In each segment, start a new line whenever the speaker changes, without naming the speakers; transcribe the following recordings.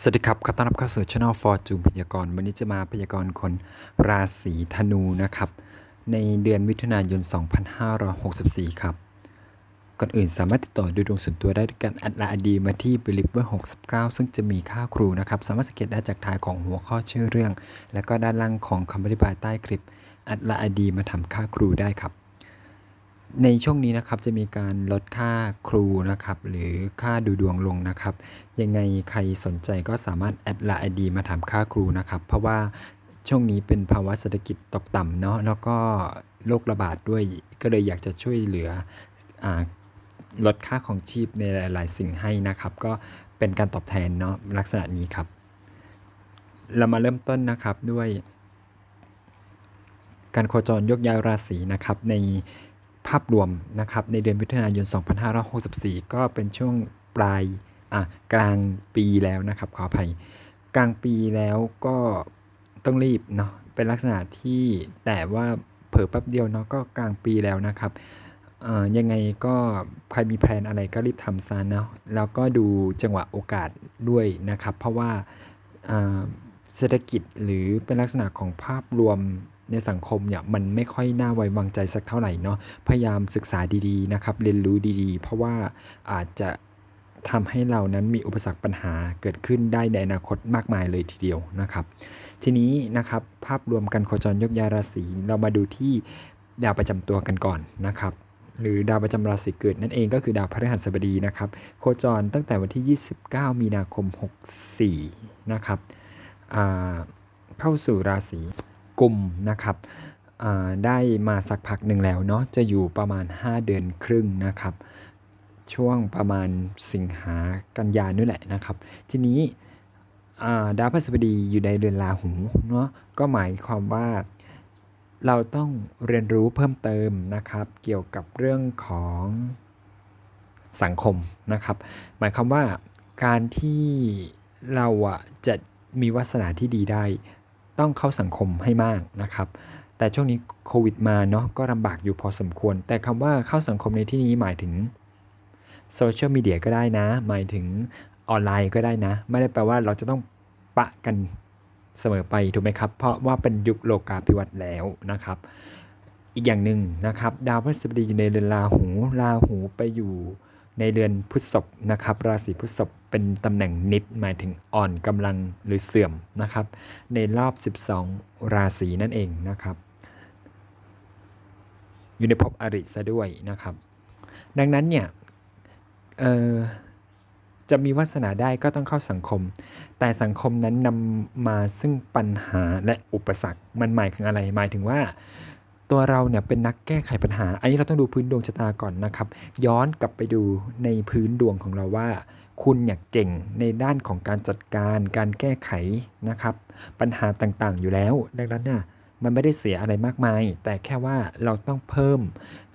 สวัสดีครับขอต้อนรับเข้าสู่ Channel Fortune พยากรณ์วันนี้จะมาพยากรณ์คนราศีธนูนะครับ ในเดือนมิถุนายน 2564 ครับ ก่อนอื่นสามารถติดต่อดูดวงส่วนตัวได้ด้วยการแอดไลน์ดีมาที่ believer 69 ซึ่งจะมีค่าครูนะครับ สามารถสังเกตได้จากท้ายของหัวข้อชื่อเรื่อง และก็ด้านล่างของคำอธิบายใต้คลิปแอดไลน์ดีมาทำค่าครูได้ครับ ในช่วงนี้นะครับจะมีการลดค่าครูนะครับ หรือค่าดูดวงลงนะครับ ยังไงใครสนใจก็สามารถแอดไลน์ดีมาถามค่าครูนะครับ เพราะว่าช่วงนี้เป็นภาวะเศรษฐกิจตกต่ำเนาะแล้วก็โรคระบาดด้วยก็เลยอยากจะช่วยเหลืออลดค่าของชีพในหลาย ๆ สิ่งให้นะครับ ก็เป็นการตอบแทนเนาะลักษณะนี้ครับ เรามาเริ่มต้นนะครับด้วย การโคจรยกย้ายราศีนะครับใน ภาพรวมนะครับในเดือนมิถุนายน 2564 ก็เป็นช่วงปลายอะกลางปีแล้วนะครับขออภัย กลางปีแล้วก็ต้องรีบเนาะเป็นลักษณะที่แต่ว่าเผลอแป๊บเดียวเนาะก็กลางปีแล้วนะครับเออยังไงก็ใครมีแผนอะไรก็รีบทำซะเนาะแล้วก็ดูจังหวะโอกาสด้วยนะครับ เพราะว่าเศรษฐกิจหรือเป็นลักษณะของภาพรวม ในสังคมเนี่ยมันไม่ค่อยน่าไว้วางใจสักเท่าไหร่เนาะพยายามศึกษาดีๆนะครับเรียนรู้ดีๆ เพราะว่าอาจจะทำให้เรานั้นมีอุปสรรคปัญหาเกิดขึ้นได้ในอนาคตมากมายเลยทีเดียวนะครับ ทีนี้นะครับภาพรวมการโคจรยกยาราศีเรามาดูที่ดาวประจำตัวกันก่อนนะครับ หรือดาวประจำราศีเกิดนั่นเองก็คือดาวพฤหัสบดีนะครับ โคจรตั้งแต่วันที่ 29 มีนาคม 64 นะครับเข้าสู่ราศี กลุ่มนะครับได้มาสักพักหนึ่งแล้วเนาะจะอยู่ประมาณ 5 เดือนครึ่งนะครับ ช่วงประมาณสิงหากันยานี่แหละนะครับ ทีนี้ดาวพฤหัสบดีอยู่ในเรือนราหูเนาะก็หมายความว่าเราต้องเรียนรู้เพิ่มเติมนะครับ เกี่ยวกับเรื่องของสังคมนะครับ หมายความว่าการที่เราอะจะมีวาสนาที่ดีได้ ต้องเข้าสังคมให้มากนะครับ แต่ช่วงนี้โควิดมาเนาะก็ลำบากอยู่พอสมควร แต่คำว่าเข้าสังคมในที่นี้หมายถึงโซเชียลมีเดียก็ได้นะ หมายถึงออนไลน์ก็ได้นะ ไม่ได้แปลว่าเราจะต้องปะกันเสมอไปถูกไหมครับ เพราะว่าเป็นยุคโลกาภิวัตน์แล้วนะครับ อีกอย่างหนึ่งนะครับ ดาวพฤหัสบดีอยู่ในเรือนราหู ราหูไปอยู่ ในเรือนพฤษภนะครับ ราศีพฤษภเป็นตำแหน่งนิดหมายถึงอ่อนกำลังหรือเสื่อมนะครับ ในรอบ 12 ราศีนั่นเองนะครับ อยู่ในภพอริซะด้วยนะครับ ดังนั้นเนี่ยจะมีวาสนาได้ก็ต้องเข้าสังคม แต่สังคมนั้นนำมาซึ่งปัญหาและอุปสรรค มันหมายถึงอะไร หมายถึงว่า ตัวเราเนี่ยเป็นนักแก้ไขปัญหา อันนี้เราต้องดูพื้นดวงชะตาก่อนนะครับ ย้อนกลับไปดูในพื้นดวงของเราว่า คุณเนี่ยเก่งในด้านของการจัดการการแก้ไขนะครับ ปัญหาต่างๆ อยู่แล้ว ดังนั้นเนี่ยมันไม่ได้เสียอะไรมากมาย แต่แค่ว่าเราต้องเพิ่ม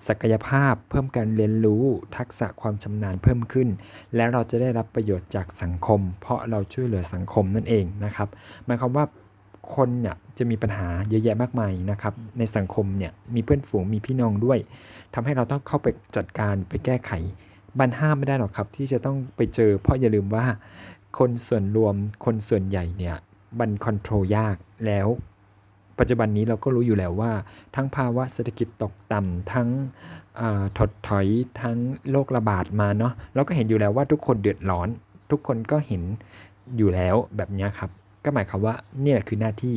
ศักยภาพ เพิ่มการเรียนรู้ทักษะความชำนาญเพิ่มขึ้น และเราจะได้รับประโยชน์จากสังคม เพราะเราช่วยเหลือสังคมนั่นเองนะครับหมายความว่า คนเนี่ยจะมีปัญหาเยอะแยะมากมายนะครับ ในสังคมเนี่ยมีเพื่อนฝูงมีพี่น้องด้วยทำให้เราต้องเข้าไปจัดการไปแก้ไขบันห้ามไม่ได้หรอกครับ ที่จะต้องไปเจอ เพราะอย่าลืมว่า คนส่วนรวมคนส่วนใหญ่เนี่ยบันคอนโทรลยากแล้ว ปัจจุบันนี้เราก็รู้อยู่แล้วว่า ทั้งภาวะเศรษฐกิจตกต่ำทั้งถดถอยทั้งโรคระบาดมาเนาะเราก็เห็นอยู่แล้วว่าทุกคนเดือดร้อน ทุกคนก็เห็นอยู่แล้วแบบนี้ครับ ก็หมายความว่าเนี่ยแหละคือหน้าที่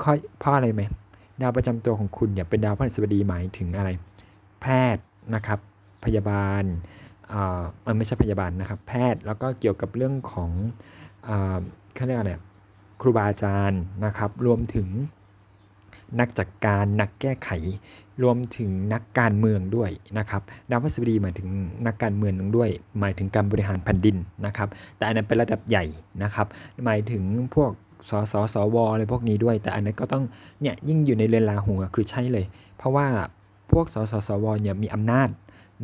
ข้อเพราะอะไรไหมดาวประจำตัวของคุณเนี่ยเป็นดาวพฤหัสบดีหมายถึงอะไร แพทย์นะครับ พยาบาลอ่ามันไม่ใช่พยาบาลนะครับ แพทย์แล้วก็เกี่ยวกับเรื่องของอ่าเขาเรียกอะไรครูบาอาจารย์นะครับ รวมถึง นักจัดการนักแก้ไข รวมถึงนักการเมืองด้วยนะครับดาวพฤหัสบดีหมายถึงนักการเมืองด้วย หมายถึงการบริหารแผ่นดินนะครับ แต่อันนั้นเป็นระดับใหญ่นะครับ หมายถึงพวกสสสวอะไรพวกนี้ด้วย แต่อันนั้นก็ต้องเนี่ยยิ่งอยู่ในเรือนราหูอะคือใช่เลย เพราะว่าพวกสสสวเนี่ยมีอำนาจ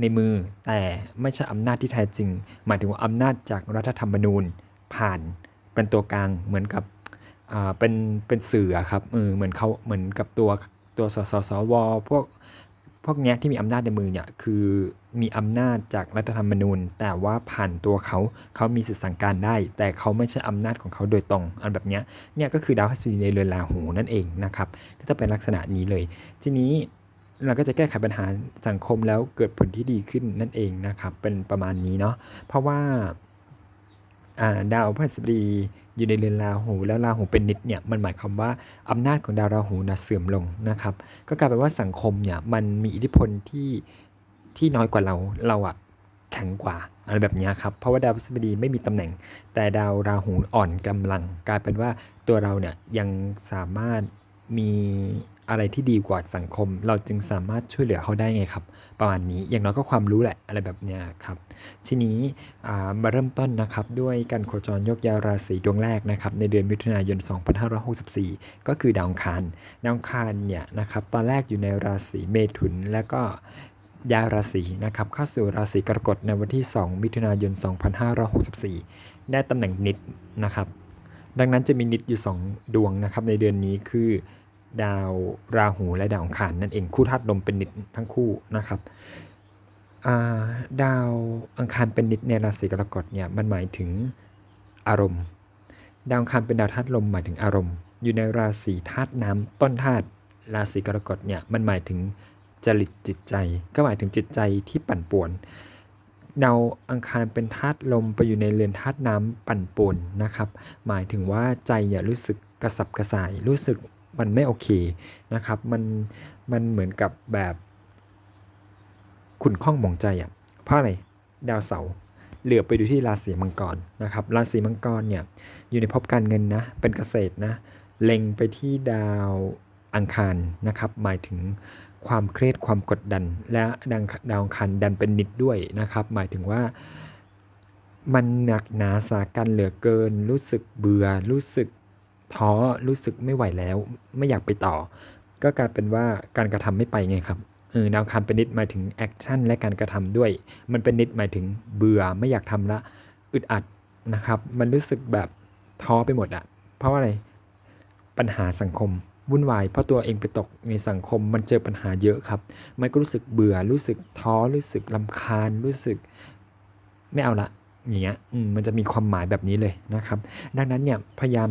ในมือแต่ไม่ใช่อำนาจที่แท้จริง หมายถึงว่าอำนาจจากรัฐธรรมนูญผ่านเป็นตัวกลางเหมือนกับ เป็นเป็นสื่อครับเออเหมือนเขาเหมือนกับตัวตัวสสสวพวกพวกเนี้ยที่มีอำนาจในมือเนี่ยคือมีอำนาจจากรัฐธรรมนูญ แต่ว่าผ่านตัวเขาเขามีสิทธิสั่งการได้ แต่เขาไม่ใช่อำนาจของเขาโดยตรงอันแบบเนี้ยเนี่ยก็คือดาวพฤหัสบดีในเรือนราหูนั่นเองนะครับก็จะเป็นลักษณะนี้เลย ทีนี้เราก็จะแก้ไขปัญหาสังคมแล้วเกิดผลที่ดีขึ้นนั่นเองนะครับเป็นประมาณนี้เนาะเพราะว่าอ่าดาวพฤหัสบดี อยู่ในเรือนราหู แล้วราหูเป็นนิดเนี่ยมันหมายความว่าอำนาจของดาวราหูนะเสื่อมลงนะครับ ก็กลายเป็นว่าสังคมเนี่ยมันมีอิทธิพลที่ที่น้อยกว่าเราเราอะแข็งกว่าอะไรแบบนี้ครับเพราะว่าดาวพฤหัสบดีไม่มีตำแหน่ง แต่ดาวราหูอ่อนกำลัง กลายเป็นว่าตัวเราเนี่ยยังสามารถมี อะไรที่ดีกว่าสังคม เราจึงสามารถช่วยเหลือเขาได้ไงครับ ประมาณนี้อย่างน้อยก็ความรู้แหละอะไรแบบเนี้ยครับทีนี้มาเริ่มต้นนะครับด้วยการโคจรยกยาราศีดวงแรกนะครับในเดือนมิถุนายน 2564 ก็คือดาวคารดาวคารเนี่ยนะครับตอนแรกอยู่ในราศีเมถุนแล้วก็ย้ายราศีนะครับเข้าสู่ราศีกรกฎในวันที่ 2 มิถุนายน 2564 ได้ตำแหน่งนิดนะครับ ดังนั้นจะมีนิดอยู่ 2 ดวงนะครับในเดือนนี้คือ ดาวราหูและดาวอังคารนั่นเองคู่ธาตุลมเป็นนิดทั้งคู่นะครับาดาวอังคารเป็นนิดในราศีกรกฎเนี่ยมันหมายถึงอารมณ์ ดาวอังคารเป็นดาวธาตุลมหมายถึงอารมณ์ อยู่ในราศีธาตุน้ำต้นธาตุราศีกรกฎเนี่ยมันหมายถึงจริตจิตใจ ก็หมายถึงจิตใจที่ปั่นป่วน ดาวอังคารเป็นธาตุลมไปอยู่ในเรือนธาตุน้ำปั่นป่วนนะครับ หมายถึงว่าใจเนี่ยรู้สึกกระสับกระส่ายรู้สึก มันไม่โอเคนะครับมันมันเหมือนกับแบบขุ่นข้องหมองใจอะเพราะอะไรดาวเสาร์เหลือไปดูที่ราศีมังกรนะครับราศีมังกรเนี่ยอยู่ในภพการเงินนะเป็นเกษตรนะเล็งไปที่ดาวอังคารนะครับหมายถึงความเครียดความกดดัน และดังดาวอังคารดันเป็นนิดด้วยนะครับ หมายถึงว่ามันหนักหนาสากันเหลือเกิน รู้สึกเบื่อรู้สึก ท้อรู้สึกไม่ไหวแล้ว ไม่อยากไปต่อ ก็กลายเป็นว่าการกระทำไม่ไปไงครับเออดาวอังคารเป็นนิดหมายถึงแอคชั่นและการกระทำด้วย มันเป็นนิดหมายถึงเบื่อไม่อยากทำละอึดอัดนะครับ มันรู้สึกแบบท้อไปหมดอะเพราะว่าอะไรปัญหาสังคมวุ่นวายเพราะตัวเองไปตกในสังคมมันเจอปัญหาเยอะครับ มันก็รู้สึกเบื่อรู้สึกท้อรู้สึกลำคาญรู้สึกไม่เอาละอย่างเงี้ยมันจะมีความหมายแบบนี้เลยนะครับ ดังนั้นเนี่ยพยายาม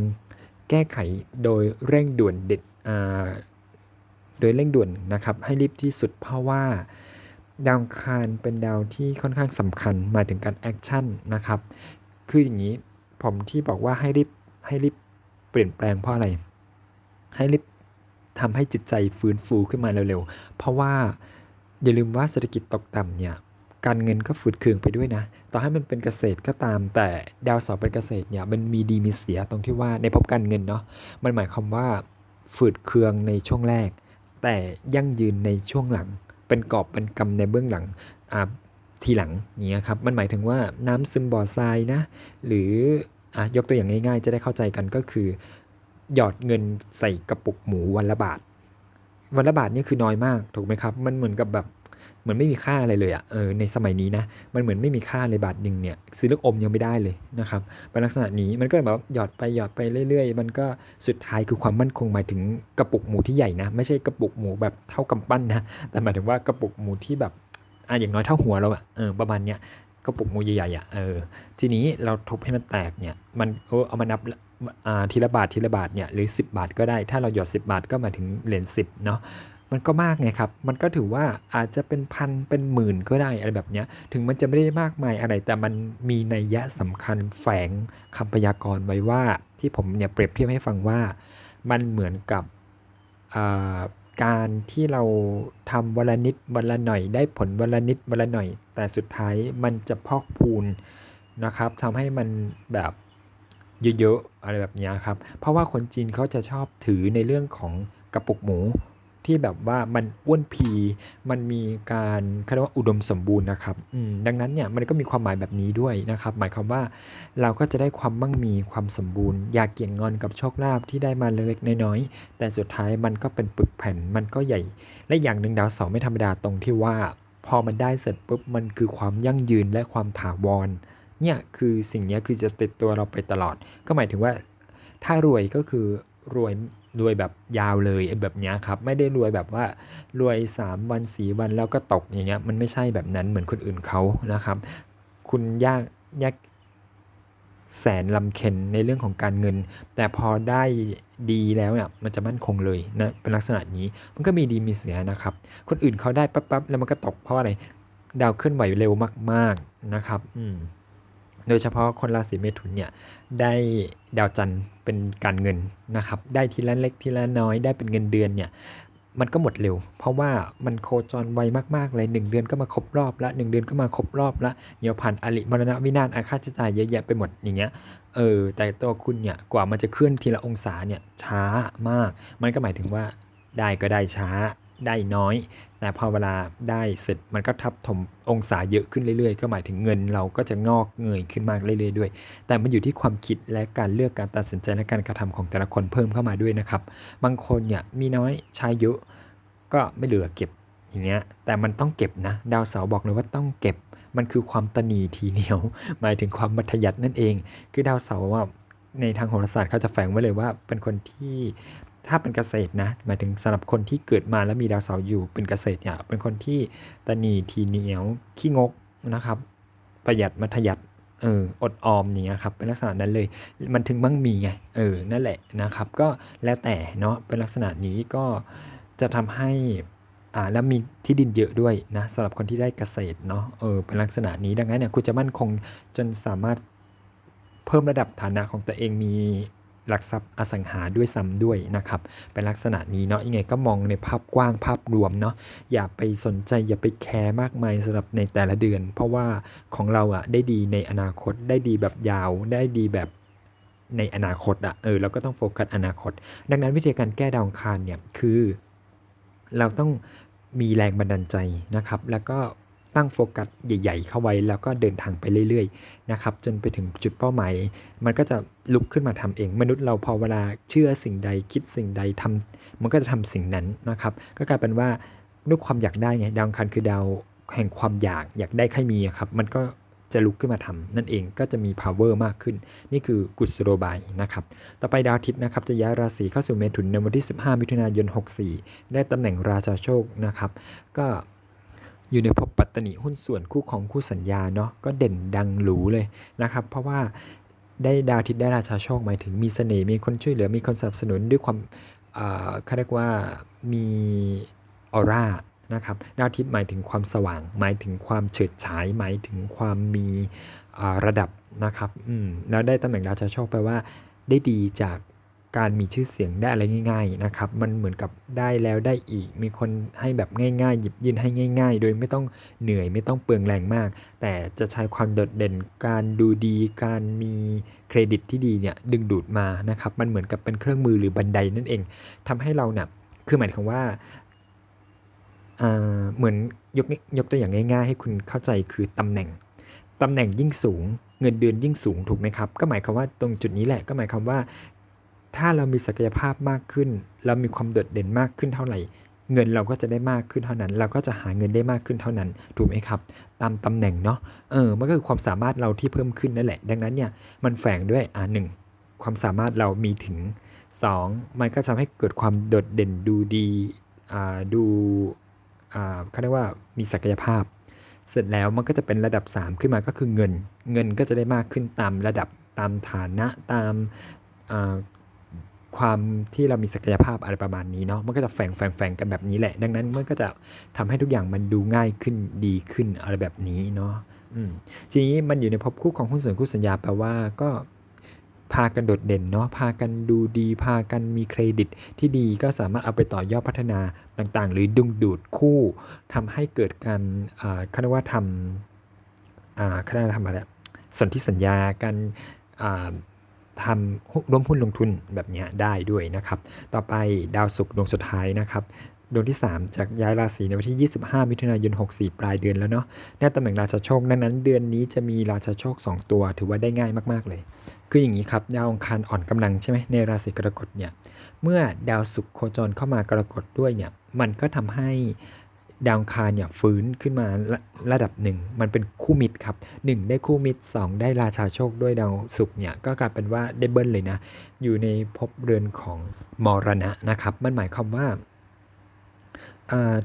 แก้ไขโดยเร่งด่วนเด็ดโดยเร่งด่วนนะครับ ให้รีบที่สุดเพราะว่า ดาวคารเป็นดาวที่ค่อนข้างสำคัญหมายถึงการแอคชั่นนะครับ คืออย่างนี้ผมที่บอกว่าให้รีบให้รีบเปลี่ยนแปลงเพราะอะไร ให้รีบทำให้จิตใจฟื้นฟูขึ้นมาเร็วๆ เพราะว่าอย่าลืมว่าเศรษฐกิจตกต่ำเนี่ย การเงินก็ฝืดเคืองไปด้วยนะ ต่อให้มันเป็นเกษตรก็ตาม แต่ดาวเสาร์เป็นเกษตรเนี่ยมันมีดีมีเสียตรงที่ว่าในภพการเงินเนาะ มันหมายความว่าฝืดเคืองในช่วงแรก แต่ยั่งยืนในช่วงหลัง เป็นกอบเป็นกำในเบื้องหลังอ่าทีหลังอย่างเงี้ยครับ มันหมายถึงว่าน้ำซึมบ่อทรายนะ หรืออะยกตัวอย่างง่าย ๆ จะได้เข้าใจกันก็คือ หยอดเงินใส่กระปุกหมูวันละบาทวันละบาทนี่คือน้อยมากถูกไหมครับ มันเหมือนกับแบบ เหมือนไม่มีค่าอะไรเลยอะ่ะเออในสมัยนี้นะมันเหมือนไม่มีค่าเลยบาทหนึ่งเนี่ยซื้อลูกอมยังไม่ได้เลยนะครับเป็นลักษณะนี้มันก็แบบหยอดไปหยอดไปเรื่อย ๆ มันก็สุดท้ายคือความมั่นคงหมายถึงกระปุกหมูที่ใหญ่นะไม่ใช่กระปุกหมูแบบเท่ากำปั้นนะแต่หมายถึงว่ากระปุกหมูที่แบบอะอย่างน้อยเท่าหัวเราอะ่ะเออประมาณเนี้ยกระปุกหมูใหญ่ๆอะเออทีนี้เราทุบให้มันแตกเนี่ยมันเออเอามานับอ่าทีละบาททีละบาทเนี่ยหรือ 10 บาทก็ได้ถ้าเราหยอด 10 บาทก็หมายถึงเหรียญ10เนาะ มันก็มากไงครับ มันก็ถือว่าอาจจะเป็นพันเป็นหมื่นก็ได้อะไรแบบเนี้ยถึงมันจะไม่ได้มากมายอะไร แต่มันมีนัยยะสำคัญแฝงคำพยากรณ์ไว้ว่าที่ผมเนี่ยเปรียบเทียบให้ฟังว่า มันเหมือนกับการที่เราทำวันละนิดวันละหน่อย ได้ผลวันละนิดวันละหน่อย แต่สุดท้ายมันจะพอกพูนนะครับทำให้มันแบบเยอะๆอะไรแบบเนี้ยครับ เพราะว่าคนจีนเขาจะชอบถือในเรื่องของกระปุกหมู ที่แบบว่ามันอ้วนพี มันมีการเขาเรียกว่าอุดมสมบูรณ์นะครับดังนั้นเนี่ยมันก็มีความหมายแบบนี้ด้วยนะครับ หมายความว่าเราก็จะได้ความมั่งมีความสมบูรณ์ อยากเกี่ยงงอนกับโชคลาภที่ได้มาเล็กๆน้อยๆแต่สุดท้ายมันก็เป็นปึกแผ่นมันก็ใหญ่ และอย่างหนึ่งดาวเสาร์ไม่ธรรมดาตรงที่ว่า พอมันได้เสร็จปุ๊บมันคือความยั่งยืนและความถาวรเนี่ยคือสิ่งนี้คือจะติดตัวเราไปตลอด ก็หมายถึงว่าถ้ารวยก็คือรวย รวยแบบยาวเลยแบบเนี้ยครับ ไม่ได้รวยแบบว่ารวย 3 วัน4วันแล้วก็ตกอย่างเงี้ยมันไม่ใช่แบบนั้นเหมือนคนอื่นเขานะครับ คุณยากยากแสนลำเค็นในเรื่องของการเงิน แต่พอได้ดีแล้วเนี่ยมันจะมั่นคงเลยนะเป็นลักษณะนี้มันก็มีดีมีเสียนะครับ คนอื่นเขาได้ปั๊บๆแล้วมันก็ตกเพราะอะไรดาวเคลื่อนไหวเร็วมาก ๆนะครับ อืม โดยเฉพาะคนราศีเมถุนเนี่ยได้ดาวจันทร์เป็นการเงินนะครับ ได้ทีละเล็กทีละน้อยได้เป็นเงินเดือนเนี่ยมันก็หมดเร็ว เพราะว่ามันโคจรไวมากๆเลย 1 เดือนก็มาครบรอบละ1เดือนก็มาครบรอบละเดี๋ยวผ่านอริมรณวินาศอาฆาตจ่ายเยอะแยะไปหมดอย่างเงี้ยเออแต่ตัวคุณเนี่ยกว่ามันจะเคลื่อนทีละองศาเนี่ยช้ามาก มันก็หมายถึงว่าได้ก็ได้ช้า ได้น้อย แต่พอเวลาได้เสร็จมันก็ทับถมองศาเยอะขึ้นเรื่อยๆ ก็หมายถึงเงินเราก็จะงอกเงยขึ้นมากเรื่อยๆด้วย แต่มันอยู่ที่ความคิดและการเลือกการตัดสินใจและการกระทำของแต่ละคนเพิ่มเข้ามาด้วยนะครับ บางคนเนี่ยมีน้อยใช้เยอะก็ไม่เหลือเก็บอย่างเงี้ย แต่มันต้องเก็บนะ ดาวเสาร์บอกเลยว่าต้องเก็บ มันคือความตนีทีเหนียว หมายถึงความมัธยัตินั่นเอง คือดาวเสาร์ว่าในทางโหราศาสตร์เขาจะแฝงไว้เลยว่าเป็นคนที่ ถ้าเป็นเกษตรนะหมายถึงสำหรับคนที่เกิดมาแล้วมีดาวเสาร์อยู่เป็นเกษตรเนี่ยเป็นคนที่ตนีทีเหนียวขี้งกนะครับ ประหยัดมัธยัติเอออดออมอย่างเงี้ยครับเป็นลักษณะนั้นเลยมันถึงมั่งมีไงเออนั่นแหละนะครับ ก็แล้วแต่เนาะเป็นลักษณะนี้ก็จะทำให้อ่าแล้วมีที่ดินเยอะด้วยนะสำหรับคนที่ได้เกษตรเนาะเออเป็นลักษณะนี้ดังนั้นเนี่ยคุณจะมั่นคงจนสามารถเพิ่มระดับฐานะของตัวเองมี หลักทรัพย์อสังหาด้วยซ้ำด้วยนะครับ เป็นลักษณะนี้เนาะยังไงก็มองในภาพกว้างภาพรวมเนาะอย่าไปสนใจอย่าไปแคร์มากมายสำหรับในแต่ละเดือน เพราะว่าของเราอะได้ดีในอนาคตได้ดีแบบยาวได้ดีแบบในอนาคตอะเออเราก็ต้องโฟกัสอนาคต ดังนั้นวิธีการแก้ดาวคารเนี่ยคือ เราต้องมีแรงบันดาลใจนะครับ แล้วก็ ตั้งโฟกัสใหญ่ ๆ เข้าไว้แล้วก็เดินทางไปเรื่อยๆนะครับจนไปถึงจุดเป้าหมาย มันก็จะลุกขึ้นมาทำเอง มนุษย์เราพอเวลาเชื่อสิ่งใดคิดสิ่งใดทำมันก็จะทำสิ่งนั้นนะครับ ก็กลายเป็นว่าด้วยความอยากได้ไงดาวอังคารคือดาวแห่งความอยากอยากได้ใครมีครับมันก็จะลุกขึ้นมาทำนั่นเองก็จะมี power มากขึ้น นี่คือกุศโลบายนะครับ ต่อไปดาวอาทิตย์นะครับ จะย้ายราศีเข้าสู่เมถุนในวันที่ 15 มิถุนายน 64 ได้ตำแหน่งราชาโชคนะครับ ก็ อยู่ในภพปัตตนิหุ้นส่วนคู่ของคู่สัญญาเนาะก็เด่นดังหรูเลยนะครับ เพราะว่าได้ดาวอาทิตย์ได้ราชาโชคหมายถึงมีเสน่ห์มีคนช่วยเหลือมีคนสนับสนุนด้วยความอ่าเขาเรียกว่ามีออร่านะครับดาวอาทิตย์หมายถึงความสว่าง หมายถึงความเฉิดฉาย หมายถึงความมีระดับนะครับอืมแล้วได้ตำแหน่งราชาโชคแปลว่าได้ดีจาก การมีชื่อเสียงได้อะไรง่าย ๆนะครับ มันเหมือนกับได้แล้วได้อีก มีคนให้แบบง่ายๆ หยิบยื่นให้ง่าย ๆ โดยไม่ต้องเหนื่อยไม่ต้องเปลืองแรงมาก แต่จะใช้ความโดดเด่นการดูดี การมีเครดิตที่ดีเนี่ยดึงดูดมานะครับ มันเหมือนกับเป็นเครื่องมือหรือบันไดนั่นเองทำให้เราเนี่ยคือหมายถึงว่าอ่าเหมือนยกยกตัวอย่างง่าย ๆ ให้คุณเข้าใจคือตำแหน่งตำแหน่งยิ่งสูงเงินเดือนยิ่งสูงถูกไหมครับ ก็หมายความว่าตรงจุดนี้แหละก็หมายความว่า ถ้าเรามีศักยภาพมากขึ้น เรามีความโดดเด่นมากขึ้นเท่าไหร่ เงินเราก็จะได้มากขึ้นเท่านั้น เราก็จะหาเงินได้มากขึ้นเท่านั้น ถูกไหมครับ ตามตำแหน่งเนาะเออมันก็คือความสามารถเราที่เพิ่มขึ้นนั่นแหละ ดังนั้นเนี่ยมันแฝงด้วยอ่าหนึ่งความสามารถเรามีถึง 2 มันก็ทำให้เกิดความโดดเด่นดูดีอ่าดูอ่าเขาเรียกว่ามีศักยภาพ เสร็จแล้วมันก็จะเป็นระดับ 3 ขึ้นมาก็คือเงิน เงินก็จะได้มากขึ้นตามระดับตามฐานะตามอ่า ความที่เรามีศักยภาพอะไรประมาณนี้เนาะมันก็จะแฝงแฝงแฝงกันแบบนี้แหละ ดังนั้นมันก็จะทำให้ทุกอย่างมันดูง่ายขึ้นดีขึ้นอะไรแบบนี้เนาะอืมทีนี้มันอยู่ในภพคู่ของหุ้นส่วนคู่สัญญาแปลว่าก็พากันโดดเด่นเนาะพากันดูดี พากันมีเครดิตที่ดีก็สามารถเอาไปต่อยอดพัฒนาต่างๆ หรือดึงดูดคู่ทำให้เกิดการอ่าเขาเรียกว่าทำอ่าเขาเรียกว่าทำอะไรสนธิสัญญาการอ่า ทำร่วมหุ้นลงทุนแบบเนี้ยได้ด้วยนะครับ ต่อไปดาวศุกร์ดวงสุดท้ายนะครับดวงที่ 3 จากย้ายราศีในวันที่ 25 มิถุนายน 64 ปลายเดือนแล้วเนาะได้ตำแหน่งราชาโชคดังนั้น เดือนนี้จะมีราชาโชค 2 ตัว ถือว่าได้ง่ายมาก ๆ เลย คืออย่างนี้ครับ ดาวองคารอ่อนกำลังใช่ไหมในราศีกรกฎเนี่ย เมื่อดาวศุกร์โคจรเข้ามากรกฎด้วยเนี่ย มันก็ทำให้ ดาวคารเนี่ยฟื้นขึ้นมาระระดับหนึ่ง มันเป็นคู่มิตรครับหนึ่งได้คู่มิตรสองได้ราชาโชคด้วยดาวศุกร์เนี่ยก็กลายเป็นว่าได้เบิ้ลเลยนะ อยู่ในภพเรือนของมรณะนะครับ มันหมายความว่า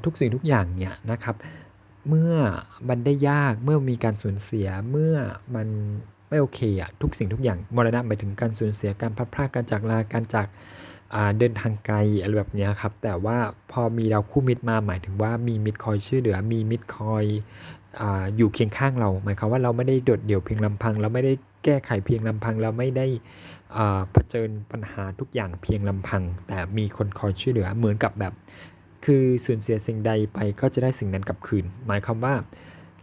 ทุกสิ่งทุกอย่างเนี่ยนะครับ เมื่อมันได้ยากเมื่อมีการสูญเสียเมื่อมันไม่โอเคอะทุกสิ่งทุกอย่างมรณะหมายถึงการสูญเสียการพลัดพรากการจากลาการจากา เดินทางไกลอะไรแบบนี้ครับ แต่ว่าพอมีดาวคู่มิตรมาหมายถึงว่ามีมิตรคอยช่วยเหลือมีมิตรคอยออยู่เคียงข้างเรา หมายความว่าเราไม่ได้โดดเดี่ยวเพียงลำพัง เราไม่ได้แก้ไขเพียงลำพัง เราไม่ได้เผชิญปัญหาทุกอย่างเพียงลำพัง แต่มีคนคอยช่วยเหลือเหมือนกับแบบ คือสูญเสียสิ่งใดไปก็จะได้สิ่งนั้นกลับคืน หมายความว่า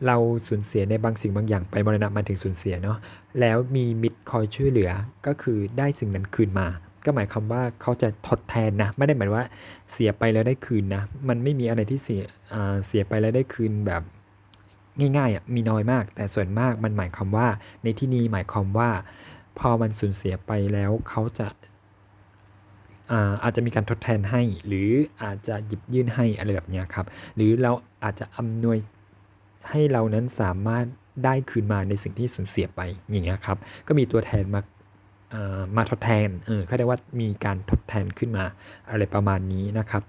เราสูญเสียในบางสิ่งบางอย่างไปมรณะมาถึงสูญเสียเนาะแล้วมีมิตรคอยช่วยเหลือก็คือได้สิ่งนั้นคืนมา ก็หมายความว่าเขาจะทดแทนนะ ไม่ได้หมายว่าเสียไปแล้วได้คืนนะ มันไม่มีอะไรที่เสียเสียไปแล้วได้คืนแบบง่ายๆอะมีน้อยมาก แต่ส่วนมากมันหมายความว่า ในที่นี้หมายความว่า พอมันสูญเสียไปแล้วเขาจะอาอาจจะมีการทดแทนให้ หรืออาจจะหยิบยื่นให้อะไรแบบนี้ครับ หรือเราอาจจะอำนวยให้เรานั้นสามารถได้คืนมาในสิ่งที่สูญเสียไปอย่างเงี้ยครับ ก็มีตัวแทนมา มาทดแทน เออเขาเรียกว่ามีการทดแทนขึ้นมาอะไรประมาณนี้นะครับ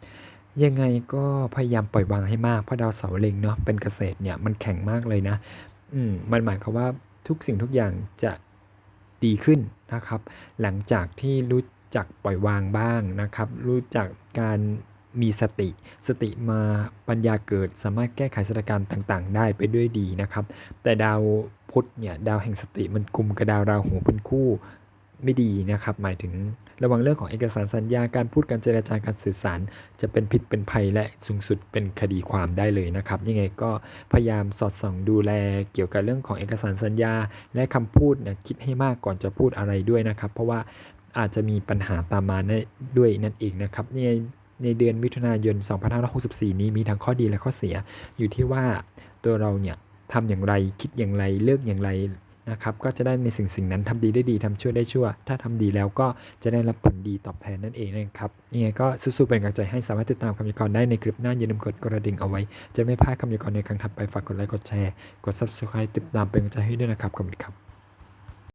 ยังไงก็พยายามปล่อยวางให้มาก เพราะดาวเสาร์เล็งเนาะ เป็นเกษตรเนี่ยมันแข็งมากเลยนะ อืม มันหมายความว่าทุกสิ่งทุกอย่างจะดีขึ้นนะครับ หลังจากที่รู้จักปล่อยวางบ้างนะครับ รู้จักการมีสติ สติมาปัญญาเกิดสามารถแก้ไขสถานการณ์ต่าง ๆ ได้ไปด้วยดีนะครับ แต่ดาวพุธเนี่ยดาวแห่งสติมันกลุ่มกับดาวราหูเป็นคู่ ไม่ดีนะครับ หมายถึงระวังเรื่องของเอกสารสัญญาการพูดการเจรจาการสื่อสาร จะเป็นผิดเป็นภัยและสูงสุดเป็นคดีความได้เลยนะครับ ยังไงก็พยายามสอดส่องดูแลเกี่ยวกับเรื่องของเอกสารสัญญา และคำพูดเนี่ยคิดให้มากก่อนจะพูดอะไรด้วยนะครับ เพราะว่าอาจจะมีปัญหาตามมาได้ด้วยนั่นเองนะครับยังไงในเดือนมิถุนายน 2564 นี้มีทั้งข้อดีและข้อเสีย อยู่ที่ว่าตัวเราเนี่ยทำอย่างไรคิดอย่างไรเลือกอย่างไร นะครับก็จะได้ในสิ่งสิ่งนั้นทำดีได้ดีทำชั่วได้ชั่ว ถ้าทำดีแล้วก็จะได้รับผลดีตอบแทนนั่นเองนะครับยังไงก็สู้ๆเป็นกำลังใจให้สามารถติดตามคำยากรได้ในคลิปหน้าอย่าลืมกดกระดิ่งเอาไว้ จะไม่พลาดคำยากรในครั้งถัดไปฝากกดไลค์กดแชร์กด subscribe ติดตามเป็นกำลังใจให้ด้วยนะครับขอบคุณครับ